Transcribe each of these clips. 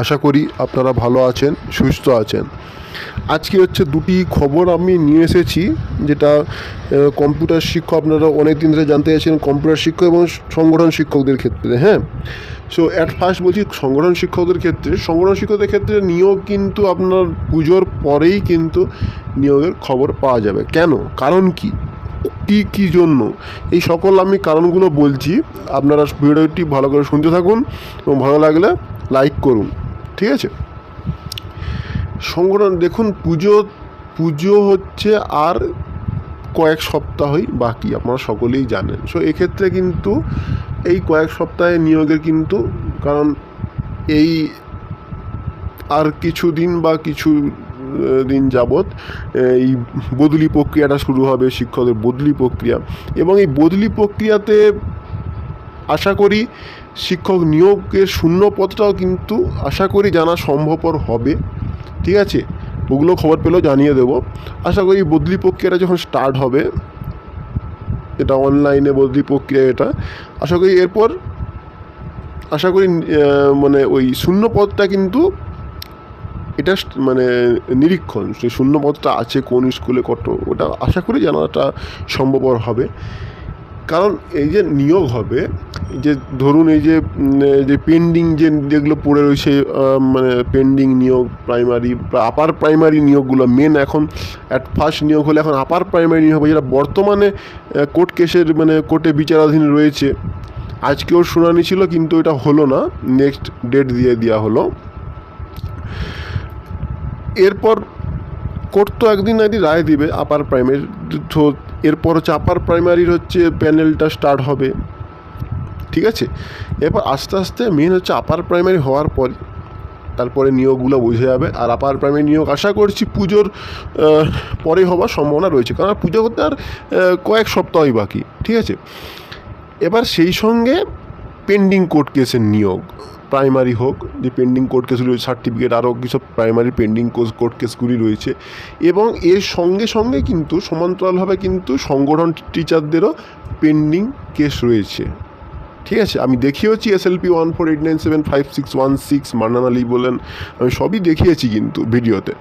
আশা করি আপনারা ভালো আছেন, সুস্থ আছেন। আজকে হচ্ছে দুটি খবর আমি নিয়ে এসেছি, যেটা কম্পিউটার শিক্ষক, আপনারা অনেক দিন ধরে জানতে চাইছেন কম্পিউটার শিক্ষক এবং সংগঠন শিক্ষকদের ক্ষেত্রে হ্যাঁ? সো অ্যাট ফার্স্ট বলছি সংগঠন শিক্ষকদের ক্ষেত্রে, সংগঠন শিক্ষকদের ক্ষেত্রে নিয়োগ কিন্তু আপনার পুজোর পরেই কিন্তু নিয়োগের খবর পাওয়া যাবে। কেন? কারণ কি? কি কি জন্য? এই সকল আমি কারণগুলো বলছি, আপনারা ভিডিওটি ভালো করে শুনতে থাকুন এবং ভালো লাগলে লাইক করুন। ঠিক আছে? সংগঠন, দেখুন, পুজো পুজো হচ্ছে আর কয়েক সপ্তাহই বাকি, আপনারা সকলেই জানেন। সো এক্ষেত্রে কিন্তু এই কয়েক সপ্তাহে নিয়োগের কিন্তু, কারণ এই আর কিছু দিন বা কিছু দিন যাবৎ এই বদলি প্রক্রিয়াটা শুরু হবে শিক্ষকদের বদলি প্রক্রিয়া। এবং এই বদলি প্রক্রিয়াতে আশা করি শিক্ষক নিয়োগের শূন্য পদটাও কিন্তু আশা করি জানা সম্ভবপর হবে। ঠিক আছে? ওগুলো খবর পেলেও জানিয়ে দেবো। আশা করি বদলি প্রক্রিয়াটা যখন স্টার্ট হবে, এটা অনলাইনে বদলি প্রক্রিয়া এটা, আশা করি এরপর, আশা করি মানে ওই শূন্য পদটা কিন্তু এটা মানে নিরীক্ষণ শূন্য পদটা আছে কোন স্কুলে কত, ওটা আশা করি জানাটা সম্ভবপর হবে। কারণ এই যে নিয়োগ হবে যে ধরুন এই যে যে পেন্ডিং যে যেগুলো পড়ে রয়েছে মানে পেন্ডিং নিয়োগ প্রাইমারি আপার প্রাইমারি নিয়োগগুলো মেন এখন অ্যাট ফার্স্ট নিয়োগ হলে এখন আপার প্রাইমারি নিয়োগ হবে, যেটা বর্তমানে কোর্ট কেসের মানে কোর্টে বিচারাধীন রয়েছে। আজকেও শুনানি ছিল, কিন্তু এটা হলো না নেক্সট ডেট দিয়ে দেওয়া হলো। এরপর কোর্ট তো একদিন একদিন রায় দিবে আপার প্রাইমারি এরপর হচ্ছে আপার প্রাইমারির হচ্ছে প্যানেলটা স্টার্ট হবে। ঠিক আছে? এরপর আস্তে আস্তে মেন হচ্ছে আপার প্রাইমারি হওয়ার পর, তারপরে নিয়োগগুলো বোঝা যাবে। আর আপার প্রাইমারি নিয়োগ আশা করছি পুজোর পরে হওয়ার সম্ভাবনা রয়েছে। কারণ পুজো করতে আর কয়েক সপ্তাহই বাকি। ঠিক আছে? এবার সেই সঙ্গে পেন্ডিং কোর্ট কেসের নিয়োগ। প্রাইমারি হোক, যে পেন্ডিং কোর্ট কেসগুলি রয়েছে সার্টিফিকেট আরও কিছু প্রাইমারি পেন্ডিং কোর্ট কেসগুলি রয়েছে। এবং এর সঙ্গে সঙ্গে কিন্তু সমান্তরালভাবে কিন্তু সংগঠন টিচারদেরও পেন্ডিং কেস রয়েছে। ঠিক আছে? আমি দেখিয়েছি SLP one four eight nine seven five six one six Mannan Ali বলেন, আমি সবই দেখিয়েছি কিন্তু ভিডিওতে।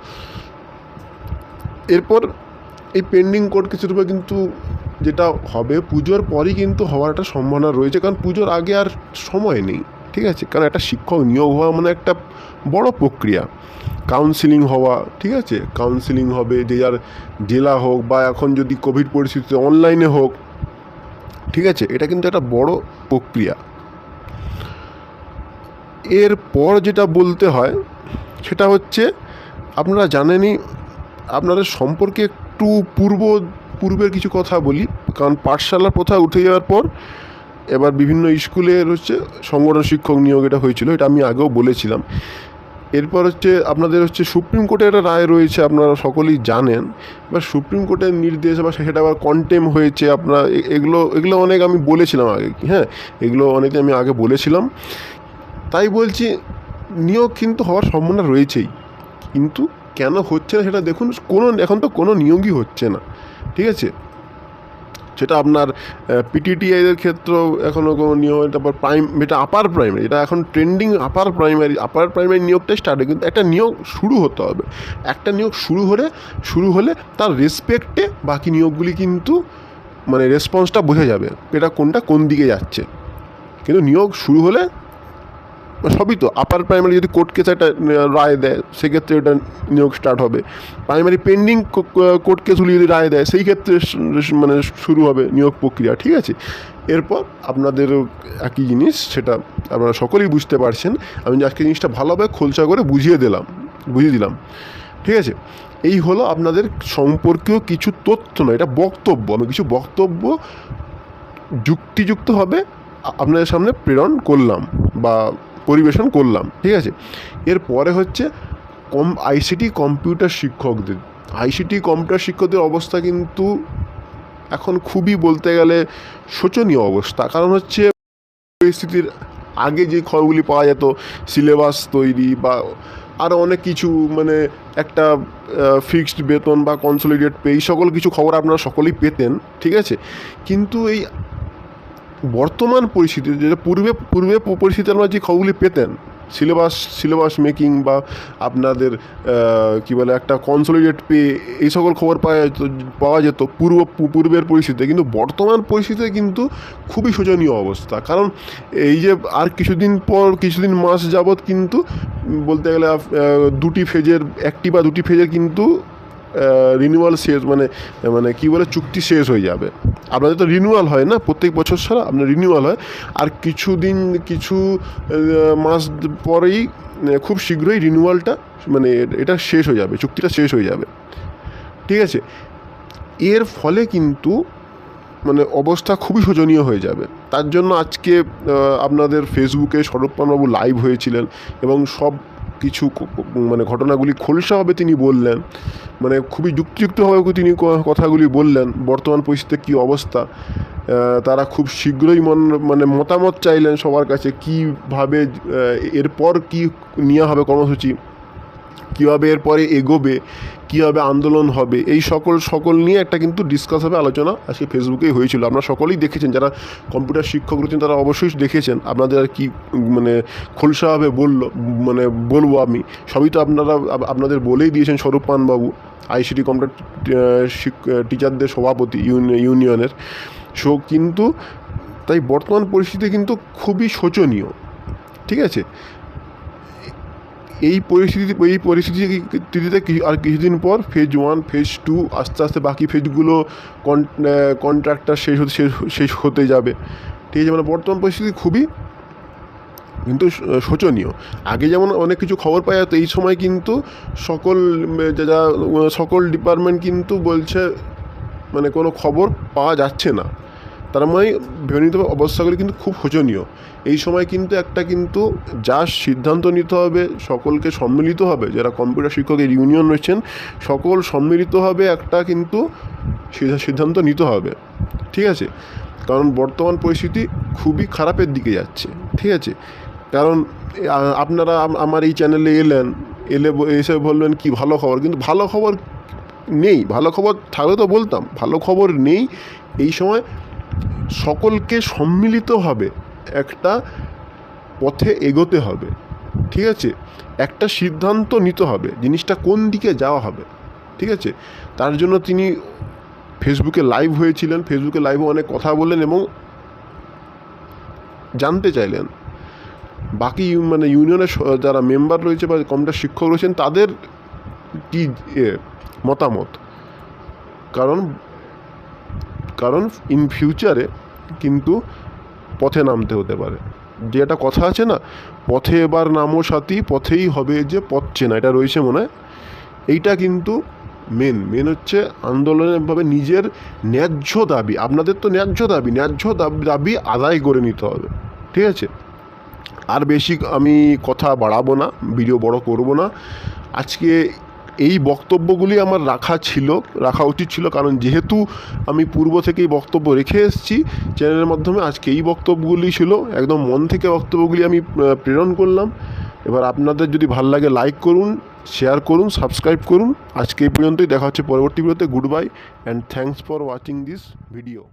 এরপর এই পেন্ডিং কোর্ট কিছুর উপর কিন্তু যেটা হবে, পুজোর পরই কিন্তু হওয়ার একটা সম্ভাবনা রয়েছে, কারণ পুজোর আগে আর সময় নেই। ঠিক আছে? কারণ একটা শিক্ষক নিয়োগ হওয়া মানে একটা বড় প্রক্রিয়া। কাউন্সিলিং হওয়া, ঠিক আছে? কাউন্সিলিং হবে, যে যার জেলা হোক বা এখন যদি কোভিড পরিস্থিতিতে অনলাইনে হোক, ঠিক আছে? এটা কিন্তু একটা বড় প্রক্রিয়া। এরপর যেটা বলতে হয়, সেটা হচ্ছে আপনারা জানেনই, আপনাদের সম্পর্কে একটু পূর্ব, পূর্বের কিছু কথা বলি। কারণ পাঠশালার প্রথা উঠে যাওয়ার পর এবার বিভিন্ন স্কুলের হচ্ছে সংগঠন শিক্ষক নিয়োগ এটা হয়েছিল, এটা আমি আগেও বলেছিলাম। এরপর হচ্ছে আপনাদের হচ্ছে সুপ্রিম কোর্টে একটা রায় রয়েছে, আপনারা সকলেই জানেন। বা সুপ্রিম কোর্টের নির্দেশ বা সেটা আবার কন্টেম হয়েছে, আপনারা এগুলো এগুলো অনেক আমি বলেছিলাম আগে হ্যাঁ? এগুলো অনেকে আমি আগে বলেছিলাম। তাই বলছি, নিয়োগ কিন্তু হওয়ার সম্ভাবনা রয়েছেই। কিন্তু কেন হচ্ছে না সেটা দেখুন, কোনো, এখন তো কোনো নিয়োগই হচ্ছে না, ঠিক আছে? সেটা আপনার পিটিটিআইয়ের ক্ষেত্রেও এখনও কোনো নিয়ম তারপর প্রাইম এটা আপার প্রাইমারি এটা এখন trending upper primary upper primary নিয়োগটাই start হয় কিন্তু একটা নিয়োগ শুরু হতে হবে। একটা নিয়োগ শুরু হলে শুরু হলে তার রেসপেক্টে বাকি নিয়োগগুলি কিন্তু মানে রেসপন্সটা বোঝা যাবে, এটা কোনটা কোন দিকে যাচ্ছে। কিন্তু নিয়োগ শুরু হলে সবই তো। আপার প্রাইমারি যদি কোর্ট কেস একটা রায় দেয়, সেক্ষেত্রে ওটা নিয়োগ স্টার্ট হবে। প্রাইমারি পেন্ডিং কোর্ট কেসগুলি যদি রায় দেয়, সেই ক্ষেত্রে মানে শুরু হবে নিয়োগ প্রক্রিয়া, ঠিক আছে? এরপর আপনাদের একই জিনিস, সেটা আপনারা সকলেই বুঝতে পারছেন। আমি আজকে জিনিসটা ভালোভাবে খোলসা করে বুঝিয়ে দিলাম বুঝিয়ে দিলাম, ঠিক আছে? এই হলো আপনাদের সম্পর্কীয় কিছু তথ্য নয়, এটা বক্তব্য। আমি কিছু বক্তব্য যুক্তিযুক্তভাবে আপনাদের সামনে প্রেরণ করলাম বা পরিবেশন করলাম, ঠিক আছে? এরপরে হচ্ছে কম আইসিটি কম্পিউটার শিক্ষকদের। আইসিটি কম্পিউটার শিক্ষকদের অবস্থা কিন্তু এখন খুবই বলতে গেলে শোচনীয় অবস্থা। কারণ হচ্ছে পরিস্থিতির আগে যে খবরগুলি পাওয়া যেত, সিলেবাস তৈরি বা আরও অনেক কিছু মানে একটা ফিক্সড বেতন বা কনসোলিডেট পে এই সকল কিছু খবর আপনারা সকলেই পেতেন, ঠিক আছে? কিন্তু এই বর্তমান পরিস্থিতি, যেটা পূর্বে পূর্বে পরিস্থিতি আমরা যে খবরগুলি পেতেন সিলেবাস সিলেবাস মেকিং বা আপনাদের কী বলে, একটা কনসোলিডেট পে এই সকল খবর পাওয়া যেত পাওয়া যেত পূর্ব, পূর্বের পরিস্থিতিতে। কিন্তু বর্তমান পরিস্থিতিতে কিন্তু খুবই শোচনীয় অবস্থা। কারণ এই যে আর কিছুদিন পর, কিছুদিন মাস যাবৎ কিন্তু বলতে গেলে দুটি ফেজের একটি বা দুটি ফেজের কিন্তু রিনিউয়াল শেষ মানে মানে কি বলে, চুক্তি শেষ হয়ে যাবে। আপনাদের তো রিনিউয়াল হয় না? প্রত্যেক বছর ছাড়া আপনার রিনিউয়াল হয়। আর কিছুদিন, কিছু মাস পরেই খুব শীঘ্রই রিনিউয়ালটা মানে এটা শেষ হয়ে যাবে, চুক্তিটা শেষ হয়ে যাবে। ঠিক আছে? এর ফলে কিন্তু মানে অবস্থা খুবই শোচনীয় হয়ে যাবে। তার জন্য আজকে আপনাদের ফেসবুকে স্বরূপবাবু লাইভ হয়েছিলেন এবং সব কিছু মানে ঘটনাগুলি খোলসাভাবে তিনি বললেন মানে খুবই যুক্তিযুক্তভাবে তিনি কথাগুলি বললেন, বর্তমান পরিস্থিতিতে কী অবস্থা তারা খুব শীঘ্রই মন মানে মতামত চাইলেন সবার কাছে, কীভাবে এরপর কী নেওয়া হবে কর্মসূচি, কীভাবে এরপরে এগোবে কীভাবে আন্দোলন হবে? এই সকল সকল নিয়ে একটা কিন্তু ডিসকাস হবে, আলোচনা আজকে ফেসবুকেই হয়েছিল। আপনারা সকলেই দেখেছেন, যারা কম্পিউটার শিক্ষক রয়েছেন, তারা অবশ্যই দেখেছেন। আপনাদের আর কি মানে খোলসাভাবে বলল মানে বলব আমি। সবই তো আপনারা, আপনাদের বলেই দিয়েছেন স্বরূপ পানবাবু আইসিটি কম্পিউটার টিচারদের সভাপতি ইউনিয়নের। সো কিন্তু, তাই বর্তমান পরিস্থিতি কিন্তু খুবই শোচনীয়। ঠিক আছে? এই পরিস্থিতি, এই পরিস্থিতিতে আর কিছুদিন পর ফেজ ওয়ান ফেজ টু আস্তে আস্তে বাকি ফেজগুলো কন কন্ট্রাক্টটা শেষ হতে, শেষ শেষ হতে যাবে। ঠিক আছে মানে বর্তমান পরিস্থিতি খুবই কিন্তু শোচনীয়। আগে যেমন অনেক কিছু খবর পাওয়া যেত, এই সময় কিন্তু সকল যা যা, সকল ডিপার্টমেন্ট কিন্তু বলছে মানে কোনো খবর পাওয়া যাচ্ছে না। তার মানে ভেবে নিতে হবে অবস্থাগুলি কিন্তু খুব শোচনীয়। এই সময় কিন্তু একটা কিন্তু যা সিদ্ধান্ত নিতে হবে, সকলকে সম্মিলিত হবে, যারা কম্পিউটার শিক্ষকের ইউনিয়ন রয়েছেন, সকল সম্মিলিতভাবে একটা কিন্তু সিদ্ধান্ত নিতে হবে। ঠিক আছে? কারণ বর্তমান পরিস্থিতি খুবই খারাপের দিকে যাচ্ছে। ঠিক আছে? কারণ আপনারা আমার এই চ্যানেলে এলেন, এলে এসে বললেন কি ভালো খবর, কিন্তু ভালো খবর নেই। ভালো খবর থাকলে তো বলতাম, ভালো খবর নেই। এই সময় সকলকে সম্মিলিতভাবে একটা পথে এগোতে হবে, ঠিক আছে? একটা সিদ্ধান্ত নিতে হবে, জিনিসটা কোন দিকে যাওয়া হবে, ঠিক আছে? তার জন্য তিনি ফেসবুকে লাইভ হয়েছিলেন ফেসবুকে লাইভে অনেক কথা বললেন এবং জানতে চাইলেন। বাকি মানে ইউনিয়নের যারা মেম্বার রয়েছে বা কমিটার শিক্ষক রয়েছেন, তাদের কি মতামত? কারণ কারণ ইন ফিউচারে কিন্তু পথে নামতে হতে পারে। যে একটা কথা আছে না, পথে এবার নামো সাথী, পথেই হবে যে পথ চেনা, এটা রয়েছে মনে হয়। এইটা কিন্তু মেন মেন হচ্ছে আন্দোলনেরভাবে নিজের ন্যায্য দাবি, আপনাদের তো ন্যায্য দাবি ন্যায্য দাবি আদায় করে নিতে হবে, ঠিক আছে? আর বেশি আমি কথা বাড়াবো না ভিডিও বড় করব না। আজকে এই বক্তব্যগুলি আমার রাখা ছিল, রাখা উচিত ছিল। কারণ যেহেতু আমি পূর্ব থেকেই বক্তব্য রেখে এসেছি, চ্যানেলের মাধ্যমে আজকে এই বক্তব্যগুলি ছিল। একদম মন থেকে বক্তব্যগুলি আমি প্রেরণ করলাম। এবার আপনাদের যদি ভালো লাগে লাইক করুন, শেয়ার করুন, সাবস্ক্রাইব করুন। আজকে এই পর্যন্তই। দেখা হচ্ছে পরবর্তী ভিডিওতে। Good bye, and thanks for watching this video.